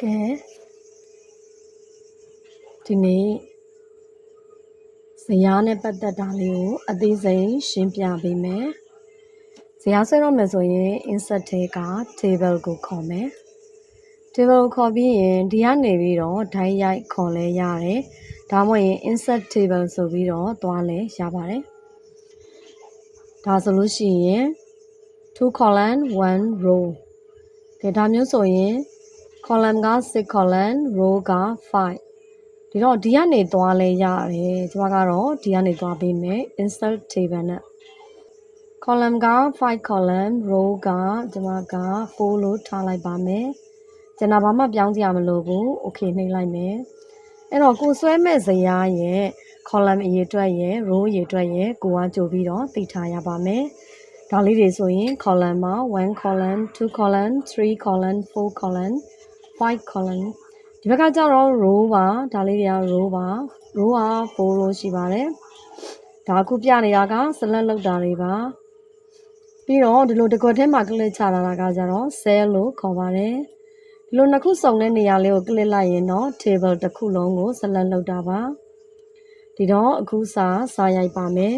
ကဲဒီနေ့ဇယားနဲ့ပတ်သက်တာလေးကိုအသေးစိတ်ရှင်းပြပေးမယ်ဇယားဆွဲတော့မယ်ဆိုရင် insert ထဲက table ကိုခေါ်မယ် table ကိုခေါ်ပြီးရင်ဒီကနေပြီးတော့ဓာတ်ရိုက်ခေါ်လဲရတယ်ဒါမှမဟုတ်ရင် insert table ဆိုပြီးတော့သွားလဲရပါတယ် ဒါဆိုလို့ရှိရင်2 column 1 row ကဲဒါမျိုးဆိုရင် column က6 column row က5ဒီတော့ဒီကနေသွားလဲရတယ်ကျွန်မကတော့ဒီကနေသွားပေးမယ် insert table နဲ့ column က5 column row ကကျွန်မက4လို့ထားလိုက်ပါမယ်ကျွန်တော်ဘာမှပြောင်းစရာမလိုဘူး okay နှိပ်လိုက်မယ်အဲ့တော့ကိုဆွဲမဲ့ဇယားရဲ့ column အရေးအတွက်ရဲ့ row အရေးအတွက်ရဲ့ကိုကကြိုပြီးတော့သိထားရပါမယ်ဒါလေးတွေဆိုရင် column မှာ1 column 2 column 3 column 4 column 5 column ဒီဘက်ကကျတော့ row ပါဒါလေးတွေက row ပါ row က4 row ရှိပါတယ်ဒါအခုပြနေတာက select လောက်တာတွေပါပြီးတော့ဒီလိုတစ်ခွက်ထဲမှာ click ချလာတာကကျတော့ cell လို့ခေါ်ပါတယ်ဒီလိုနှစ်ခုစုံတဲ့နေရာလေးကို click လိုက်ရင်တော့ table တစ်ခုလုံးကို select လုပ်တာပါ ဒီတော့အခုစာစာရိုက်ပါမယ်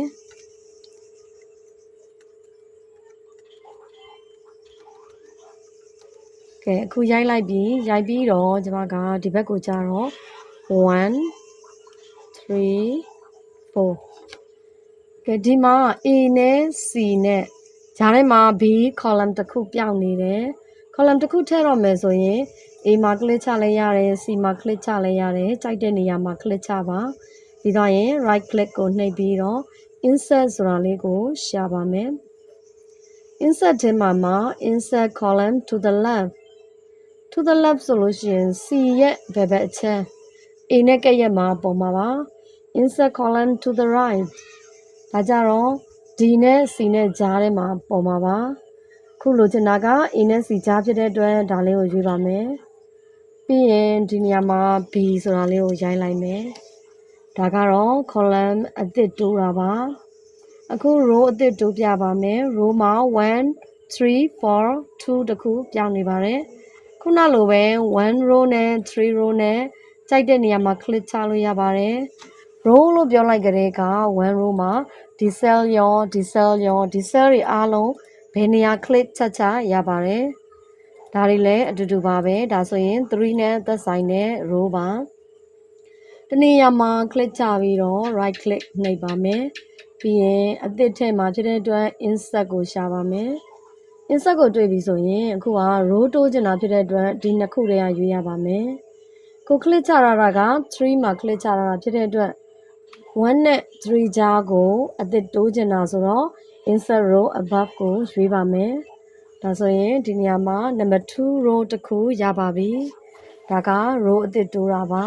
ကဲအခုရိုက်လိုက်ပြီးရိုက်ပြီးတော့ကျွန်မကဒီဘက်ကိုကြာတော့1 3 4ကဲဒီမှာ A နဲ့ C နဲ့ဂျားထဲမှာ B column တစ်ခုပြောင်းနေတယ် column တစ်ခုထည့်တော့မယ်ဆိုရင် A မှာ click ချလဲရတယ် C မှာ click ချလဲရတယ်ကြိုက်တဲ့နေရာမှာ click ချပါ ပြီးတော့ရင် right click ကိုနှိပ်ပြီးတော့ insert ဆိုတာလေးကိုရှာပါမယ် insert ထဲမှာမှာ insert column to the left to the left ဆိုလို့ရှိရင် C ရဲ့ဘယ်ဘက်အချက် A နဲ့ကက်ရက်မှာပေါ်မှာပါ insert column to the right ဒါကြတော့ D နဲ့ C နဲ့ကြားထဲမှာပေါ်မှာပါခုလိုချင်တာက A နဲ့ C ကြားဖြစ်တဲ့အတွက်ဒါလေးကိုရွေးပါမယ်ပြီးရင်ဒီနေရာမှာ B ဆိုတာလေးကိုရိုင်းလိုက်မယ် ဒါကတော့ column အသစ်တိုးတာပါအခု row အသစ်တိုးပြပါမယ် row မှာ1 3 4 2တခုပြောင်းနေပါတယ်ခုနလိုပဲ1 row နဲ့3 row နဲ့ကြိုက်တဲ့နေရာမှာ click ချလို့ရပါတယ် row လို့ပြောလိုက်ကြတဲ့က1 row မှာဒီ cell ရောဒီ cell ရောဒီ cell တွေအားလုံးဘယ်နေရာ click ချက်ချရပါတယ်ဒါတွေလည်းအတူတူပါပဲဒါဆိုရင်3နဲ့သက်ဆိုင်တဲ့ row ပါ တနေရာမှာ click ချပြီးတော့ right click နှိပ်ပါမယ်ပြီးရင်အသစ်ထဲမှာဖြစ်တဲ့အတွက် insert ကိုရှာပါမယ် insert ကိုတွေ့ပြီဆိုရင်အခုက row တိုးချင်တာဖြစ်တဲ့အတွက်ဒီနှစ်ခုတည်းကရွေးရပါမယ်ကို click ချရတာက3မှာ click ချရတာဖြစ်တဲ့အတွက်1နဲ့3ကြားကိုအသစ်တိုးချင်တာဆိုတော့ insert row above ကိုရွေးပါမယ်ဒါဆိုရင်ဒီနေရာမှာ number 2 row တစ်ခုရပါပြီဒါက row အသစ်တိုးတာပါ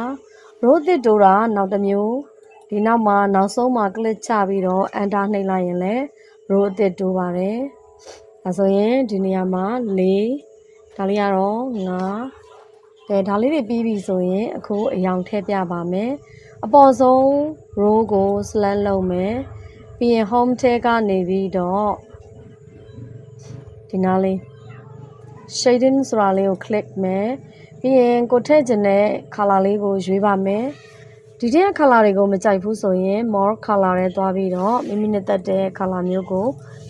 row အသစ်တိုးတာနောက်တစ်မျိုးဒီနောက်မှာနောက်ဆုံးမှာ click ချပြီးတော့ enter နှိပ်လိုက်ရင်လည်း row အသစ်တိုးပါတယ်ဒါဆိုရင်ဒီနေရာမှာ4ဒါလေးကတော့5ကဲဒါလေးတွေပြီးပြီဆိုရင်အခုအယောင်ထည့်ပြပါမယ်အပေါ်ဆုံး row ကို select လုပ်မယ်ပြီးရင် home ထဲကနေပြီးတော့ဒီနားလေး shading ဆိုတာလေးကို click မယ် ပြီးရင်ကိုထည့်ခြင်းတဲ့ color လေးကိုရွေးပါမယ်ဒီတဲ့ color တွေကိုမကြိုက်ဘူးဆိုရင် more color ထဲသွားပြီးတော့မိမိနဲ့တက်တဲ့ color မျိုးကို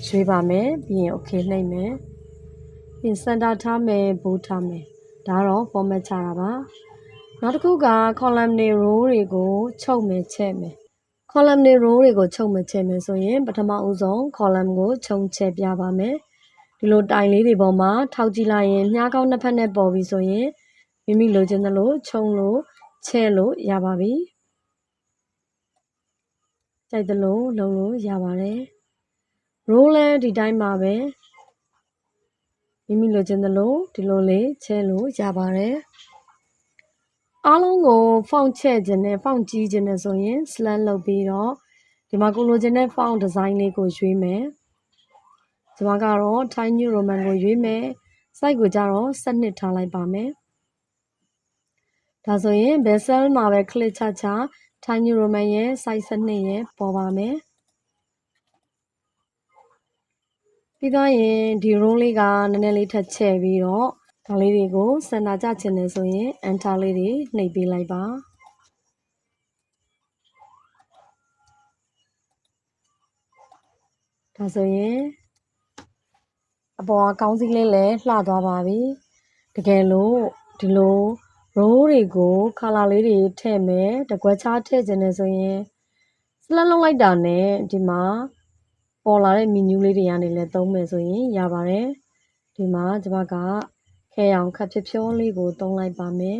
ရွေးပါမယ်ပြီးရင် okay နှိပ်မယ်ပြီး center ထားမယ်ဘူထားမယ်ဒါတော့ format ချတာပါနောက်တစ်ခုက column တွေ row တွေကိုချုပ်မယ်ချက်မယ် column တွေ row တွေကိုချုပ်မယ်ချက်မယ်ဆိုရင်ပထမဦးဆုံး column ကိုခြုံချက်ပြပါမယ်ဒီလိုတိုင်လေးတွေပေါ်မှာထောက်ကြည့်လိုက်ရင်မြားကောင်းနှစ်ဖက်နဲ့ပေါ်ပြီဆိုရင် မိမိလိုချင်သလိုခြုံလို့ချဲလို့ရပါပြီကြိုက်သလိုလုံးလို့ရပါတယ် row လဲဒီတိုင်းပါပဲမိမိလိုချင်သလိုဒီလိုလေးချဲလို့ရပါတယ်အားလုံးကို font ချဲ့ခြင်းနဲ့ font ကြီးခြင်းနဲ့ဆိုရင် select လုပ်ပြီးတော့ဒီမှာကိုလိုချင်တဲ့ font design လေးကိုရွေးမယ်ကျွန်မကတော့ Thai New Roman ကိုရွေးမယ် site ကိုကြတော့7ထားလိုက်ပါမယ် ဒါဆိုရင်ဘယ် cell မှာပဲ click ချချ Thai New Roman ရဲ့ site 7ရဲ့ပေါ်ပါမယ်ပြီးသွားရင်ဒီ row လေးကနည်းနည်းလေးထပ်ချဲ့ပြီးတော့ဒါလေးတွေကိုစင်တာကြချင်တယ်ဆိုရင် enter လေးတွေနှိပ်ပေးလိုက်ပါဒါဆိုရင်အပေါ်ကကောင်းစည်းလေးလည်းလှသွားပါပြီတကယ်လို့ဒီလို row တွေကို color လေးတွေထည့်မယ်တကွက်ချားထည့်ခြင်းနဲ့ဆိုရင်စလက်လုံးလိုက်တာနဲ့ဒီမှာပေါ်လာတဲ့ menu လေးတွေကနေလည်းသုံးမယ်ဆိုရင်ရပါတယ်ဒီမှာကျွန်မကခဲအောင်ခပ်ဖြဖြောလေးကိုသုံးလိုက်ပါမယ်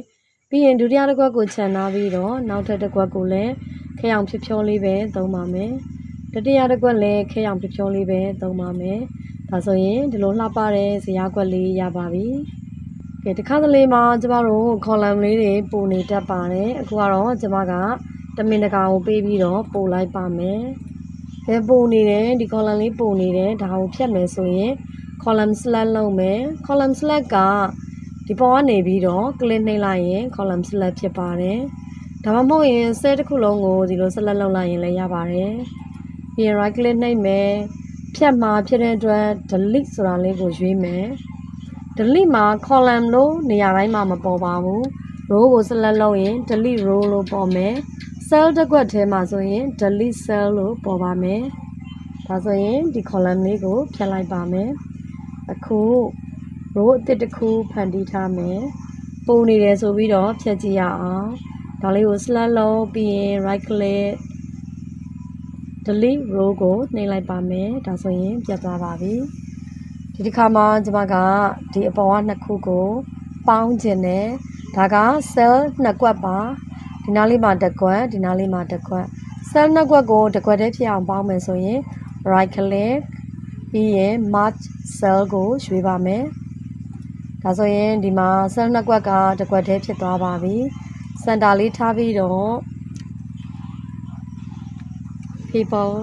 ပြီးရင်ဒုတိယတစ်ခွက်ကိုခြံထားပြီးတော့နောက်ထပ်တစ်ခွက်ကိုလည်းခဲအောင်ဖြဖြောလေးပဲသုံးပါမယ်တတိယတစ်ခွက်လည်းခဲအောင်ဖြဖြောလေးပဲသုံးပါမယ်ဒါဆိုရင်ဒီလိုလှပတဲ့ဇရာခွက်လေးရပါပြီကဲ တခါတလေမှာကျမတို့ column လေးတွေပုံနေတတ်ပါတယ်အခုကတော့ကျမကတမင်တကာကိုပေးပြီးတော့ပို့လိုက်ပါမယ်ကဲပုံနေတယ်ဒီ column လေးပုံနေတယ်ဒါကိုဖြတ်မယ်ဆိုရင် column select လုပ်မယ် column select ကဒီပေါ်ကနေပြီးတော့ click နှိပ်လိုက်ရင် column select ဖြစ်ပါတယ်ဒါမှမဟုတ်ရင် cell တစ်ခုလုံးကိုဒီလို select လုပ်လိုက်ရင်လည်းရပါတယ်ပြီးရင် right click နှိပ်မယ်ဖြတ်မှာဖြစ်တဲ့အတွက် delete ဆိုတာလေးကိုရွေးမယ် delete မှာ column လို့နေရာတိုင်းမှာမပေါ်ပါဘူး row ကို select လုပ်ရင် delete row လို့ပေါ်မယ် cell တစ်ခွက်ထဲမှာဆိုရင် delete cell လို့ပေါ်ပါမယ်ဒါဆိုရင်ဒီ column လေးကိုဖြတ်လိုက်ပါမယ်အခု row အသစ်တစ်ခုဖန်တီးထားမယ်ပုံနေတယ်ဆိုပြီးတော့ဖြတ်ကြည့်ရအောင်ဒါလေးကို select လုပ်ပြီးရင် right click delete row ကိုနှိပ်လိုက်ပါမယ်ဒါဆိုရင်ပြတ်သွားပါပြီ ဒီတစ်ခါမှာကျွန်မကဒီအပေါ်ကနှစ်ခုကိုပေါင်းခြင်းနဲ့ဒါက cell နှစ်ကွက်ပါဒီနားလေးမှာတစ်ကွက်ဒီနားလေးမှာတစ်ကွက် cell နှစ်ကွက်ကိုတစ်ကွက်တည်းဖြစ်အောင်ပေါင်းမယ်ဆိုရင် right click ပြီးရင် merge cell ကိုရွေးပါမယ်ဒါဆိုရင်ဒီမှာ cell နှစ်ကွက်ကတစ်ကွက်တည်းဖြစ်သွားပါပြီ center လေးထားပြီးတော့ people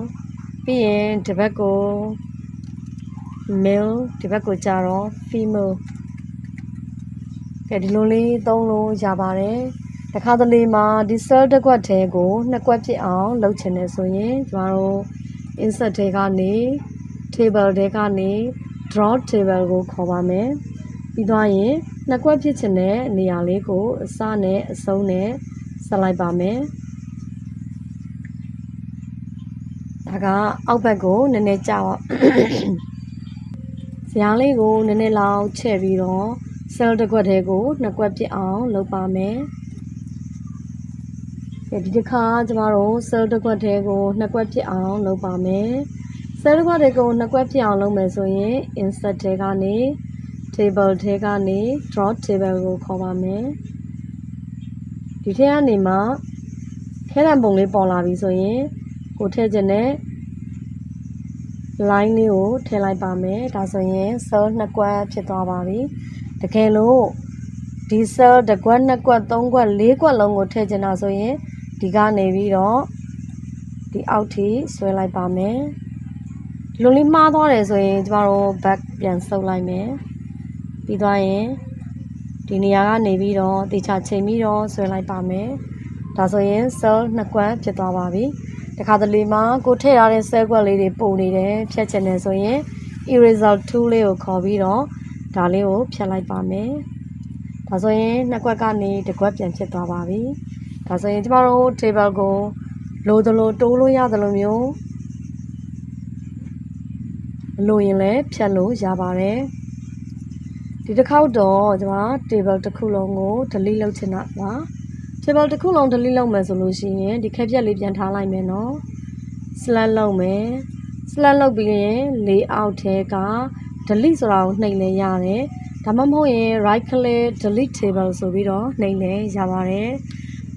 ပြီးရင်ဒီဘက်ကို male ဒီဘက်ကိုကြတော့ female ကဲဒီလိုလေးသုံးလို့ရပါတယ်တခါတလေမှာဒီ cell တစ်ခွက်ထဲကိုနှစ်ခွက်ဖြစ်အောင်လုပ်ချင်တယ်ဆိုရင်ကျမတို့ insert ထဲကနေ table ထဲကနေ draw table ကိုခေါ်ပါမယ်ပြီးသွားရင်နှစ်ခွက်ဖြစ်ချင်တဲ့နေရာလေးကိုအစနဲ့အဆုံးနဲ့ဆက်လိုက်ပါမယ်ဒါကအောက်ဘက်ကိုနည်းနည်းကြော က်ဇားလေးကိုနည်းနည်းလောက်ချဲ့ပြီးတော့ cell တစ်ခွက်ထဲကိုနှစ်ခွက်ပြစ်အောင်လုပ်ပါမယ်ဒီတစ်ခါကျမတို့ cell တစ်ခွက်ထဲကိုနှစ်ခွက်ပြစ်အောင်လုပ်ပါမယ် cell တစ်ခွက်ထဲကိုနှစ်ခွက်ပြစ်အောင်လုပ်မယ်ဆိုရင် insert ထဲကနေ table ထဲကနေ draw table ကိုခေါ်ပါမယ်ဒီထဲကနေမှခဲတံပုံလေးပေါ်လာပြီဆိုရင်ကိုထည့်ခြင်းနဲ့ line လေးကိုထည့်လိုက်ပါမယ်ဒါဆိုရင် cell နှစ်ကွက်ဖြစ်သွားပါပြီတကယ်လို့ဒီ cell တစ်ကွက်နှစ်ကွက်သုံးကွက်လေးကွက်လုံးကိုထည့်ချင်တာဆိုရင်ဒီကနေပြီးတော့ဒီအောက်ထိဆွဲလိုက်ပါမယ်ဒီလိုလေးမှားသွားတယ်ဆိုရင်ကျမတို့ back ပြန်ဆုပ်လိုက်မယ်ပြီးသွားရင်ဒီနေရာကနေပြီးတော့တေချာချိန်ပြီးတော့ဆွဲလိုက်ပါမယ်ဒါဆိုရင် cell နှစ်ကွက်ဖြစ်သွားပါပြီ တခါတလေမှာကိုထည့်ထားတဲ့ cell ကွက်လေးတွေပုံနေတယ်ဖြတ်ချင်တယ်ဆိုရင် eraser tool လေးကိုခေါ်ပြီးတော့ဒါလေးကိုဖြတ်လိုက်ပါမယ်ဒါဆိုရင်နှစ်ကွက်ကနေတစ်ကွက်ပြန်ဖြစ်သွားပါပြီဒါဆိုရင်ကျမတို့ table ကိုလိုသလိုတိုးလို့ရသလိုမျိုးမလိုရင်လည်းဖြတ်လို့ရပါတယ်ဒီတစ်ခေါက်တော့ကျွန်မ table တစ်ခုလုံးကို delete လုပ်ချင်တာပါ table တစ်ခုလုံး delete လုပ်မယ်ဆိုလို့ရှိရင်ဒီခက်ပြက်လေးပြန်ထားလိုက်မယ်နော် select လုပ်မယ် select လုပ်ပြီးရင် layout ထဲက delete ဆိုတာကိုနှိပ်လဲရတယ်ဒါမှမဟုတ်ရင် right click delete table ဆိုပြီးတော့နှိပ်လဲရပါတယ်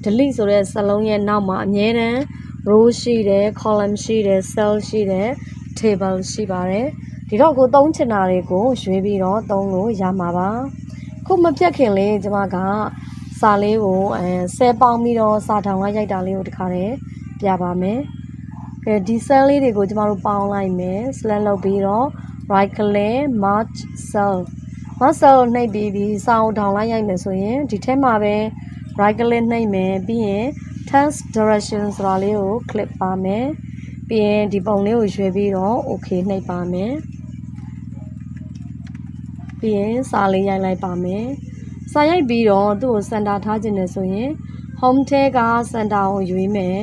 delete ဆိုတဲ့စလုံးရဲ့နောက်မှာအမြဲတမ်း row ရှိတယ် column ရှိတယ် cell ရှိတယ် table ရှိပါတယ်ဒီတော့ကိုသုံးချင်တာတွေကိုရွေးပြီးတော့သုံးလို့ရမှာပါခုမပြတ်ခင်လေးကျွန်မက စာလေးကိုအဲဆဲပေါင်းပြီးတော့စာထောင်ကရိုက်တာလေးကိုတခါတည်းပြပါမယ်ကဲဒီ cell လေးတွေကိုကျမတို့ပေါင်းလိုက်မယ် select လုပ်ပြီးတော့ right click merge cell merge cell နှိပ်ပြီးပြီးစာအုပ်ထောင်လိုက်ရိုက်မယ်ဆိုရင်ဒီထဲမှာပဲ right click နှိပ်မယ်ပြီးရင် text direction ဆိုတာလေးကို click ပါမယ်ပြီးရင်ဒီပုံလေးကိုရွေးပြီးတော့ okay နှိပ်ပါမယ်ပြီးရင်စာလေးရိုက်လိုက်ပါမယ် စာရိုက်ပြီးတော့သူ့ကိုစင်တာထားခြင်းနဲ့ဆိုရင် home ထဲကစင်တာကိုရွေးမယ်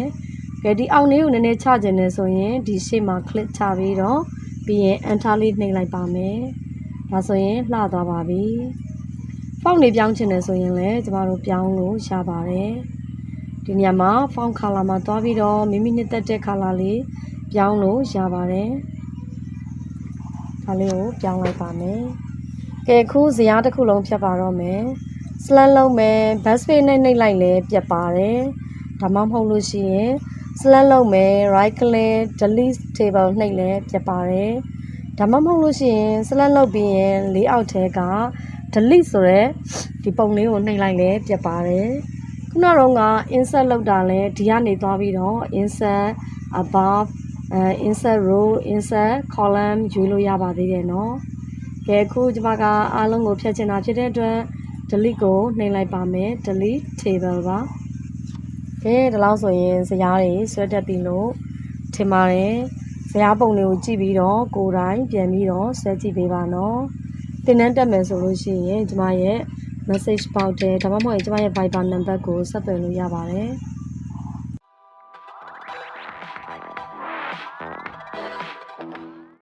ကဲဒီအောက်လေးကိုနည်းနည်းချခြင်းနဲ့ဆိုရင်ဒီရှေ့မှာ click ချပြီးတော့ပြီးရင် enter လေးနှိပ်လိုက်ပါမယ်ဒါဆိုရင်လှသွားပါပြီဖောင့်လေးပြောင်းခြင်းနဲ့ဆိုရင်လည်းကျမတို့ပြောင်းလို့ရပါတယ်ဒီနေရာမှာ font color မှာသွားပြီးတော့မိမိနှစ်သက်တဲ့ color လေးပြောင်းလို့ရပါတယ်ဒါလေးကိုပြောင်းလိုက်ပါမယ် ကဲခုဇရာတစ်ခုလုံးဖြတ်ပါတော့မယ် slant လုံးမယ် back space နဲ့နှိပ်လိုက်လဲပြတ်ပါတယ်ဒါမှမဟုတ်လို့ရှိရင် slant လုံးမယ် right click delete table နှိပ်လဲပြတ်ပါတယ်ဒါမှမဟုတ်လို့ရှိရင် slant လုပ်ပြီးရင် layout ထဲက delete ဆိုတဲ့ဒီပုံလေးကိုနှိပ်လိုက်လဲပြတ်ပါတယ်ခုနကတော့က insert လုပ်တာလဲဒီကနေသွားပြီးတော့ insert above အဲ insert row insert column ရွေးလို့ရပါသေးတယ်เนาะ ကဲအခုကျွန်မကအားလုံးကိုဖြတ်ချင်တာဖြစ်တဲ့အတွက် delete ကိုနှိပ်လိုက်ပါမယ် delete table ပါကဲဒီလောက်ဆိုရင်ဇယားတွေဆွဲတက်ပြီလို့ထင်ပါတယ်ဇယားပုံတွေကိုကြည့်ပြီးတော့ကိုယ်တိုင်ပြန်ပြီးတော့ဆွဲကြည့်ပေးပါနော်တင်နန်းတက်မယ်ဆိုလို့ရှိရင်ကျမရဲ့ message box တဲ့ဒါမှမဟုတ်ရင်ကျမရဲ့ Viber number ကိုဆက်သွယ်လို့ရပါတယ်